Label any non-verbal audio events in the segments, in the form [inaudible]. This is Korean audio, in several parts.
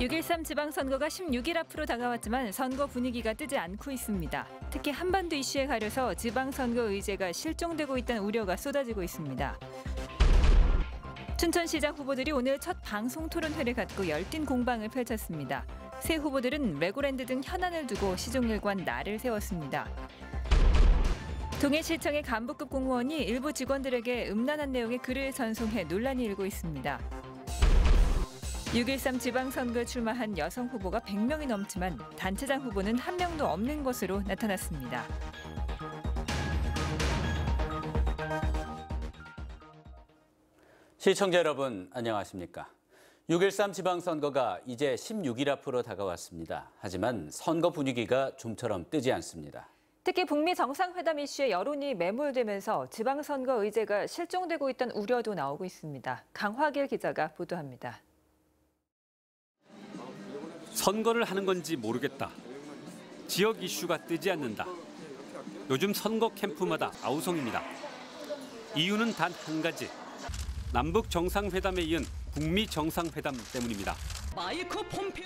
6.13 지방선거가 16일 앞으로 다가왔지만 선거 분위기가 뜨지 않고 있습니다. 특히 한반도 이슈에 가려서 지방선거 의제가 실종되고 있다는 우려가 쏟아지고 있습니다. 춘천시장 후보들이 오늘 첫 방송 토론회를 갖고 열띤 공방을 펼쳤습니다. 새 후보들은 레고랜드 등 현안을 두고 시종일관 날을 세웠습니다. 동해시청의 간부급 공무원이 일부 직원들에게 음란한 내용의 글을 전송해 논란이 일고 있습니다. 6.13 지방선거에 출마한 여성 후보가 100명이 넘지만 단체장 후보는 한 명도 없는 것으로 나타났습니다. 시청자 여러분 안녕하십니까? 6.13 지방선거가 이제 16일 앞으로 다가왔습니다. 하지만 선거 분위기가 좀처럼 뜨지 않습니다. 특히 북미 정상회담 이슈에 여론이 매몰되면서 지방선거 의제가 실종되고 있다는 우려도 나오고 있습니다. 강화길 기자가 보도합니다. 선거를 하는 건지 모르겠다. 지역 이슈가 뜨지 않는다. 요즘 선거 캠프마다 아우성입니다. 이유는 단 한 가지. 남북 정상회담에 이은 북미 정상회담 때문입니다.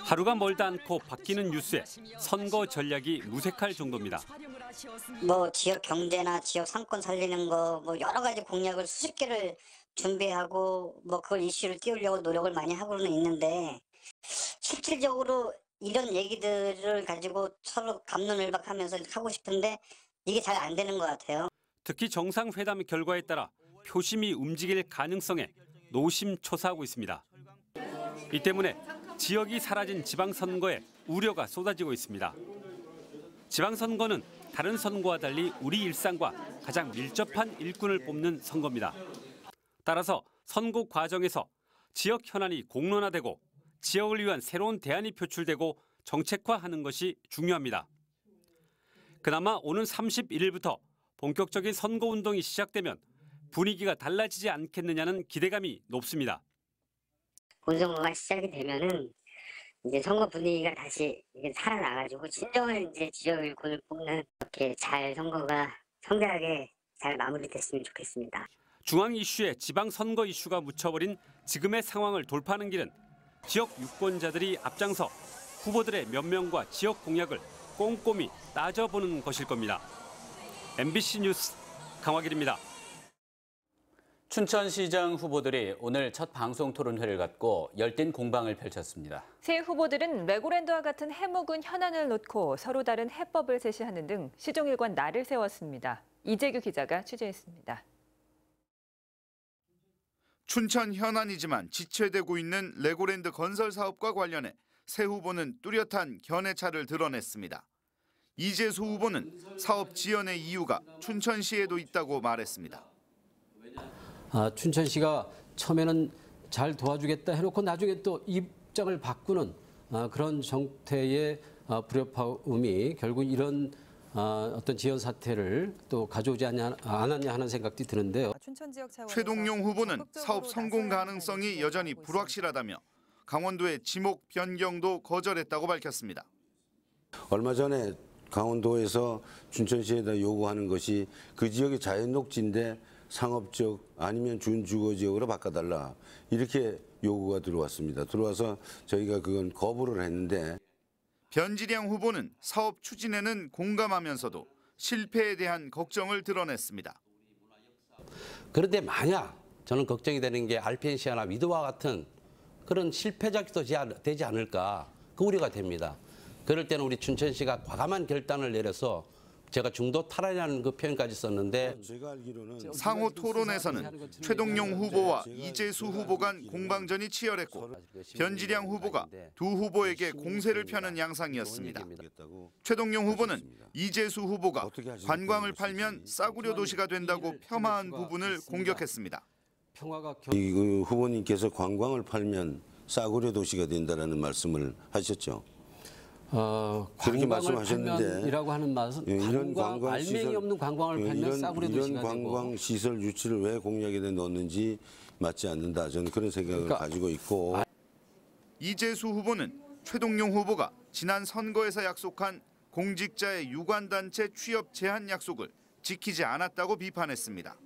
하루가 멀다 않고 바뀌는 뉴스에 선거 전략이 무색할 정도입니다. 뭐 지역 경제나 지역 상권 살리는 거 뭐 여러 가지 공약을 수십 개를 준비하고 뭐 그걸 이슈를 띄우려고 노력을 많이 하고는 있는데 실질적으로 이런 얘기들을 가지고 서로 감론을박하면서 하고 싶은데 이게 잘 안 되는 것 같아요. 특히 정상회담 결과에 따라 표심이 움직일 가능성에 노심초사하고 있습니다. 이 때문에 지역이 사라진 지방선거에 우려가 쏟아지고 있습니다. 지방선거는 다른 선거와 달리 우리 일상과 가장 밀접한 일꾼을 뽑는 선거입니다. 따라서 선거 과정에서 지역 현안이 공론화되고 지역을 위한 새로운 대안이 표출되고 정책화하는 것이 중요합니다. 그나마 오는 31일부터 본격적인 선거 운동이 시작되면 분위기가 달라지지 않겠느냐는 기대감이 높습니다. 본선거가 시작이 되면은 이제 선거 분위기가 다시 살아나가지고 진정한 이제 지역 일꾼을 뽑는 이렇게 잘 선거가 성대하게 잘 마무리됐으면 좋겠습니다. 중앙 이슈에 지방 선거 이슈가 묻혀버린 지금의 상황을 돌파하는 길은 지역 유권자들이 앞장서 후보들의 면면과 지역 공약을 꼼꼼히 따져보는 것일 겁니다. MBC 뉴스 강화길입니다. 춘천시장 후보들이 오늘 첫 방송 토론회를 갖고 열띤 공방을 펼쳤습니다. 새 후보들은 레고랜드와 같은 해묵은 현안을 놓고 서로 다른 해법을 제시하는 등 시종일관 날을 세웠습니다. 이재규 기자가 취재했습니다. 춘천 현안이지만 지체되고 있는 레고랜드 건설 사업과 관련해 새 후보는 뚜렷한 견해차를 드러냈습니다. 이재수 후보는 사업 지연의 이유가 춘천시에도 있다고 말했습니다. 아, 춘천시가 처음에는 잘 도와주겠다 해놓고 나중에 또 입장을 바꾸는 아, 그런 정태의 아, 불협화음이 결국 이런 아, 어떤 지연 사태를 또 가져오지 않냐, 않았냐 하는 생각도 드는데요. 최동용 후보는 사업 성공 가능성이 여전히 불확실하다며 강원도의 지목 변경도 거절했다고 밝혔습니다. 얼마 전에 강원도에서 춘천시에다 요구하는 것이 그 지역의 자연 녹지인데 상업적 아니면 준주거 지역으로 바꿔달라 이렇게 요구가 들어왔습니다. 들어와서 저희가 그건 거부를 했는데 변지량 후보는 사업 추진에는 공감하면서도 실패에 대한 걱정을 드러냈습니다. 그런데 만약 저는 걱정이 되는 게 알펜시아나 위드와 같은 그런 실패작이 되지 않을까 그 우려가 됩니다. 그럴 때는 우리 춘천시가 과감한 결단을 내려서 제가 중도 탈환이라는 그 표현까지 썼는데 제가 알기로는 상호 토론에서는 최동용 후보와 이재수 후보 간 공방전이 치열했고 변지량 후보가 두 후보에게 공세를 펴는 양상이었습니다. 최동용 후보는 이재수 후보가 관광을 팔면 싸구려 도시가 된다고 폄하한 부분을 공격했습니다. 이그 후보님께서 관광을 팔면 싸구려 도시가 된다라는 말씀을 하셨죠. 어, 그렇게 관광을 말씀하셨는데 팔면이라고 하는 맛은 예, 이런 관광, 관광 알맹이 시설 없는 관광을 예, 팔면 이런, 싸구려 이런 관광 되고 시설 유치를 왜 공약에 넣었는지 맞지 않는다. 저는 그런 생각을 그러니까 가지고 있고 이재수 후보는 최동용 후보가 지난 선거에서 약속한 공직자의 유관단체 취업 제한 약속을 지키지 않았다고 비판했습니다.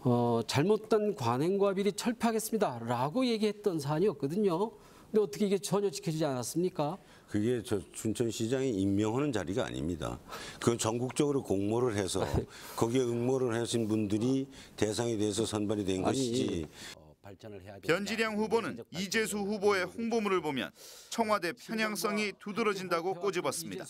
어, 잘못된 관행과 비리 철폐하겠습니다라고 얘기했던 사안이었거든요. 근데 어떻게 이게 전혀 지켜지지 않았습니까? 그게 저 춘천시장이 임명하는 자리가 아닙니다. 그건 전국적으로 공모를 해서 [laughs] 거기에 응모를 하신 분들이 대상이 돼서 선발이 된 것이지. 어. 변지량 후보는 이재수 후보의 홍보물을 보면 청와대 편향성이 두드러진다고 꼬집었습니다.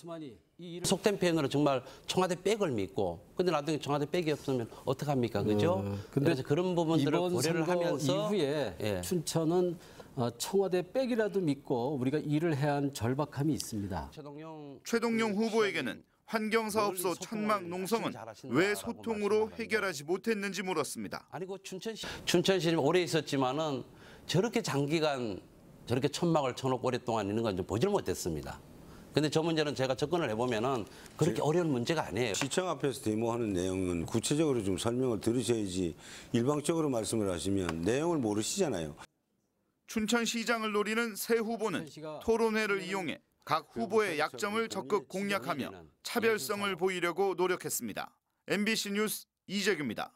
속된 표현으로 정말 청와대 백을 믿고 근데 나중에 청와대 백이 없으면 어떡합니까 그죠? 어, 근데 그래서 그런 부분들을 고려를 하면서 이후에 예. 춘천은 어, 청와대 백이라도 믿고 우리가 일을 해야 하는 절박함이 있습니다. 최동용 최동용 후보에게는 환경사업소 천막 농성은 왜 소통으로 해결하지 못했는지 물었습니다. 아니 그 춘천시 춘천시 오래 있었지만은 저렇게 장기간 저렇게 천막을 쳐놓고 오랫동안 있는 건 좀 보질 못했습니다. 근데 저 문제는 제가 접근을 해보면은 그렇게 어려운 문제가 아니에요. 시청 앞에서 데모하는 내용은 구체적으로 좀 설명을 들으셔야지 일방적으로 말씀을 하시면 내용을 모르시잖아요. 춘천시장을 노리는 새 후보는 토론회를 이용해 각 후보의 약점을 적극 공략하며 차별성을 보이려고 노력했습니다. MBC 뉴스 이재규입니다.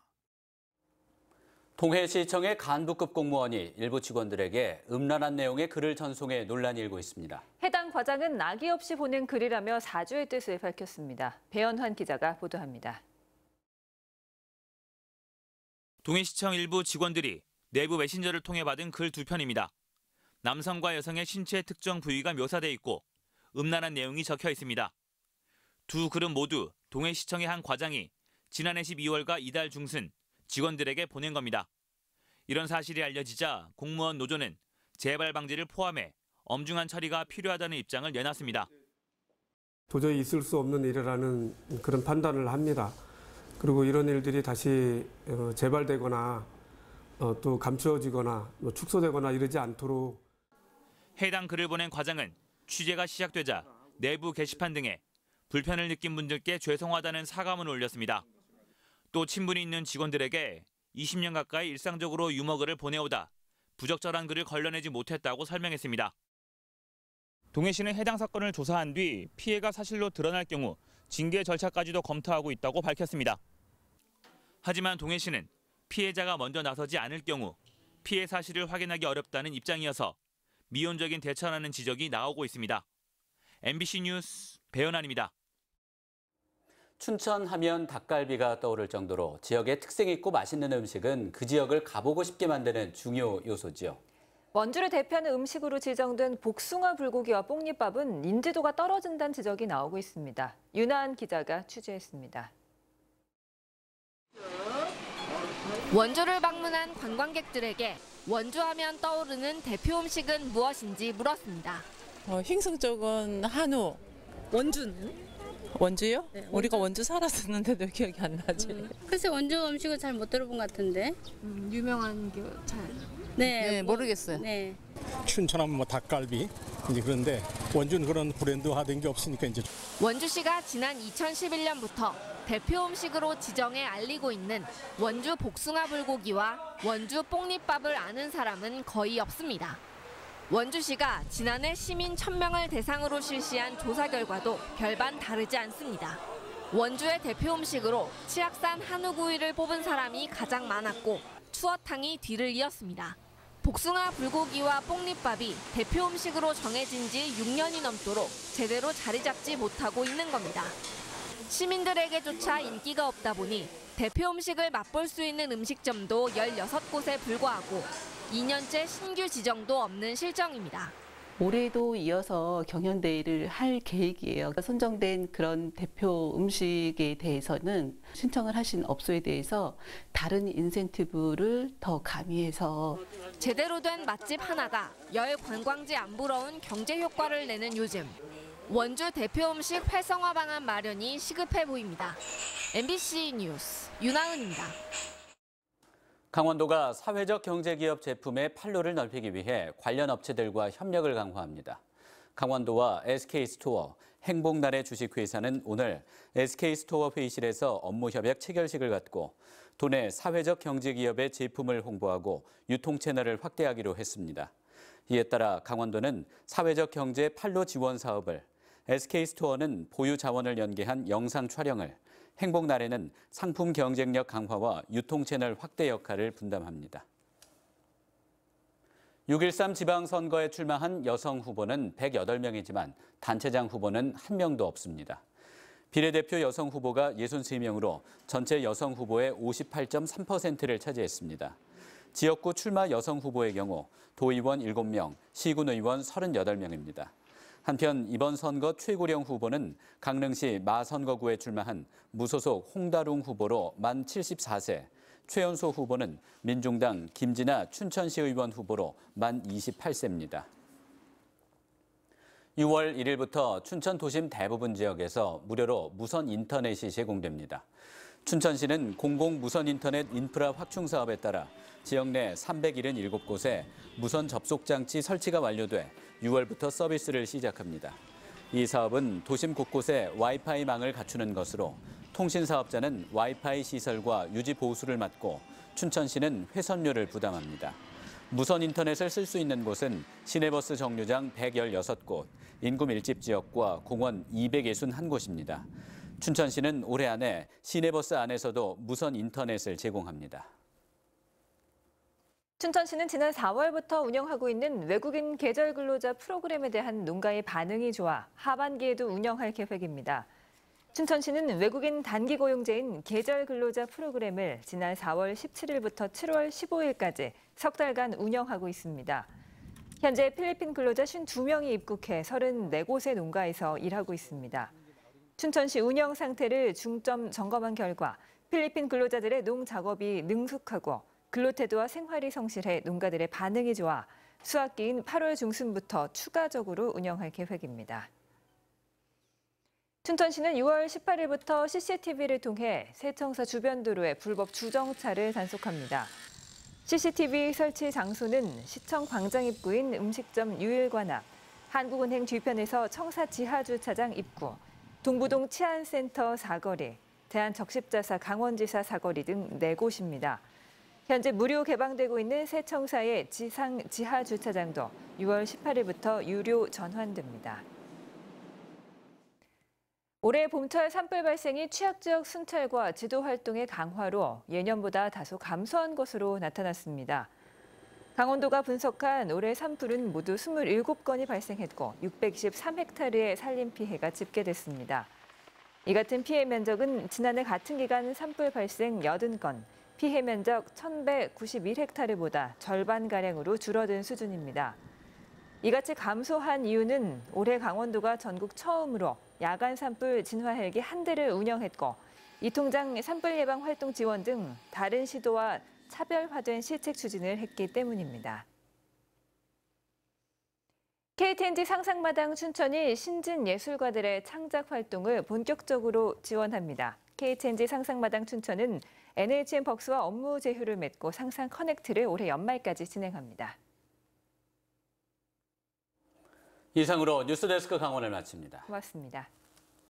동해시청의 간부급 공무원이 일부 직원들에게 음란한 내용의 글을 전송해 논란이 일고 있습니다. 해당 과장은 낙의 없이 보낸 글이라며 사죄의 뜻을 밝혔습니다. 배현환 기자가 보도합니다. 동해시청 일부 직원들이 내부 메신저를 통해 받은 글 두 편입니다. 남성과 여성의 신체 특정 부위가 묘사돼 있고 음란한 내용이 적혀 있습니다. 두 글은 모두 동해시청의 한 과장이 지난해 12월과 이달 중순 직원들에게 보낸 겁니다. 이런 사실이 알려지자 공무원 노조는 재발 방지를 포함해 엄중한 처리가 필요하다는 입장을 내놨습니다. 도저히 있을 수 없는 일이라는 그런 판단을 합니다. 그리고 이런 일들이 다시 어, 재발되거나 어, 또 감추어지거나 뭐 축소되거나 이러지 않도록 해당 글을 보낸 과장은 취재가 시작되자 내부 게시판 등에 불편을 느낀 분들께 죄송하다는 사과문을 올렸습니다. 또 친분이 있는 직원들에게 20년 가까이 일상적으로 유머글을 보내오다 부적절한 글을 걸러내지 못했다고 설명했습니다. 동해시는 해당 사건을 조사한 뒤 피해가 사실로 드러날 경우 징계 절차까지도 검토하고 있다고 밝혔습니다. 하지만 동해시는 피해자가 먼저 나서지 않을 경우 피해 사실을 확인하기 어렵다는 입장이어서 미온적인 대처라는 지적이 나오고 있습니다. MBC 뉴스 배현환입니다. 춘천 하면 닭갈비가 떠오를 정도로 지역의 특색 있고 맛있는 음식은 그 지역을 가보고 싶게 만드는 중요 요소지요. 원주를 대표하는 음식으로 지정된 복숭아 불고기와 뽕잎밥은 인지도가 떨어진다는 지적이 나오고 있습니다. 윤하은 기자가 취재했습니다. 원주를 방문한 관광객들에게 원주하면 떠오르는 대표 음식은 무엇인지 물었습니다. 어, 흰승 쪽은 한우. 원주는? 원주요? 우리가 원주 살았었는데도 기억이 안 나지. 글쎄 원주 음식은 잘 못 들어본 것 같은데. 유명한 게 잘. 네, 모르겠어요. 네. 춘천하면 뭐 닭갈비 이제 그런데 원주는 그런 브랜드화된 게 없으니까 이제 원주시가 지난 2011년부터 대표 음식으로 지정해 알리고 있는 원주 복숭아 불고기와 원주 뽕잎밥을 아는 사람은 거의 없습니다. 원주시가 지난해 시민 1000명을 대상으로 실시한 조사 결과도 별반 다르지 않습니다. 원주의 대표 음식으로 치악산 한우구이를 뽑은 사람이 가장 많았고 추어탕이 뒤를 이었습니다. 복숭아 불고기와 뽕잎밥이 대표 음식으로 정해진 지 6년이 넘도록 제대로 자리 잡지 못하고 있는 겁니다. 시민들에게조차 인기가 없다 보니 대표 음식을 맛볼 수 있는 음식점도 16곳에 불과하고 2년째 신규 지정도 없는 실정입니다. 올해도 이어서 경연대회를 할 계획이에요. 선정된 그런 대표 음식에 대해서는 신청을 하신 업소에 대해서 다른 인센티브를 더 가미해서 제대로 된 맛집 하나가 열 관광지 안 부러운 경제 효과를 내는 요즘 원주 대표 음식 활성화 방안 마련이 시급해 보입니다. MBC 뉴스 윤하은입니다. 강원도가 사회적 경제기업 제품의 판로를 넓히기 위해 관련 업체들과 협력을 강화합니다. 강원도와 SK스토어, 행복날의 주식회사는 오늘 SK스토어 회의실에서 업무 협약 체결식을 갖고 도내 사회적 경제기업의 제품을 홍보하고 유통 채널을 확대하기로 했습니다. 이에 따라 강원도는 사회적 경제 판로 지원 사업을, SK스토어는 보유 자원을 연계한 영상 촬영을, 행복날에는 상품 경쟁력 강화와 유통 채널 확대 역할을 분담합니다. 6.13 지방선거에 출마한 여성 후보는 108명이지만 단체장 후보는 한 명도 없습니다. 비례대표 여성 후보가 63명으로 전체 여성 후보의 58.3%를 차지했습니다. 지역구 출마 여성 후보의 경우 도의원 7명, 시군 의원 38명입니다. 한편 이번 선거 최고령 후보는 강릉시 마선거구에 출마한 무소속 홍다룽 후보로 만 74세, 최연소 후보는 민중당 김진아 춘천시 의원 후보로 만 28세입니다. 6월 1일부터 춘천 도심 대부분 지역에서 무료로 무선 인터넷이 제공됩니다. 춘천시는 공공 무선 인터넷 인프라 확충 사업에 따라 지역 내 377곳에 무선 접속 장치 설치가 완료돼 6월부터 서비스를 시작합니다. 이 사업은 도심 곳곳에 와이파이 망을 갖추는 것으로 통신 사업자는 와이파이 시설과 유지 보수를 맡고 춘천시는 회선료를 부담합니다. 무선 인터넷을 쓸 수 있는 곳은 시내버스 정류장 116곳, 인구 밀집 지역과 공원 261곳입니다. 춘천시는 올해 안에 시내버스 안에서도 무선 인터넷을 제공합니다. 춘천시는 지난 4월부터 운영하고 있는 외국인 계절 근로자 프로그램에 대한 농가의 반응이 좋아 하반기에도 운영할 계획입니다. 춘천시는 외국인 단기 고용제인 계절 근로자 프로그램을 지난 4월 17일부터 7월 15일까지 석 달간 운영하고 있습니다. 현재 필리핀 근로자 52명이 입국해 34곳의 농가에서 일하고 있습니다. 춘천시 운영 상태를 중점 점검한 결과 필리핀 근로자들의 농 작업이 능숙하고 근로 태도와 생활이 성실해 농가들의 반응이 좋아 수학기인 8월 중순부터 추가적으로 운영할 계획입니다. 춘천시는 6월 18일부터 CCTV를 통해 세청사 주변 도로에 불법 주정차를 단속합니다. CCTV 설치 장소는 시청 광장 입구인 음식점 유일관 앞, 한국은행 뒤편에서 청사 지하 주차장 입구, 동부동 치안센터 사거리, 대한적십자사 강원지사 사거리 등 4곳입니다. 현재 무료 개방되고 있는 새 청사의 지상 지하 주차장도 6월 18일부터 유료 전환됩니다. 올해 봄철 산불 발생이 취약 지역 순찰과 지도 활동의 강화로 예년보다 다소 감소한 것으로 나타났습니다. 강원도가 분석한 올해 산불은 모두 27건이 발생했고 623헥타르의 산림 피해가 집계됐습니다. 이 같은 피해 면적은 지난해 같은 기간 산불 발생 80건, 피해 면적 1,191헥타르보다 절반가량으로 줄어든 수준입니다. 이같이 감소한 이유는 올해 강원도가 전국 처음으로 야간 산불 진화 헬기 한 대를 운영했고 이 통장 산불 예방 활동 지원 등 다른 시도와 차별화된 실책 추진을 했기 때문입니다. KTNG 상상마당 춘천이 신진 예술가들의 창작 활동을 본격적으로 지원합니다. KTNG 상상마당 춘천은 NHN 벅스와 업무 제휴를 맺고 상상 커넥트를 올해 연말까지 진행합니다. 이상으로 뉴스데스크 강원을 마칩니다. 고맙습니다.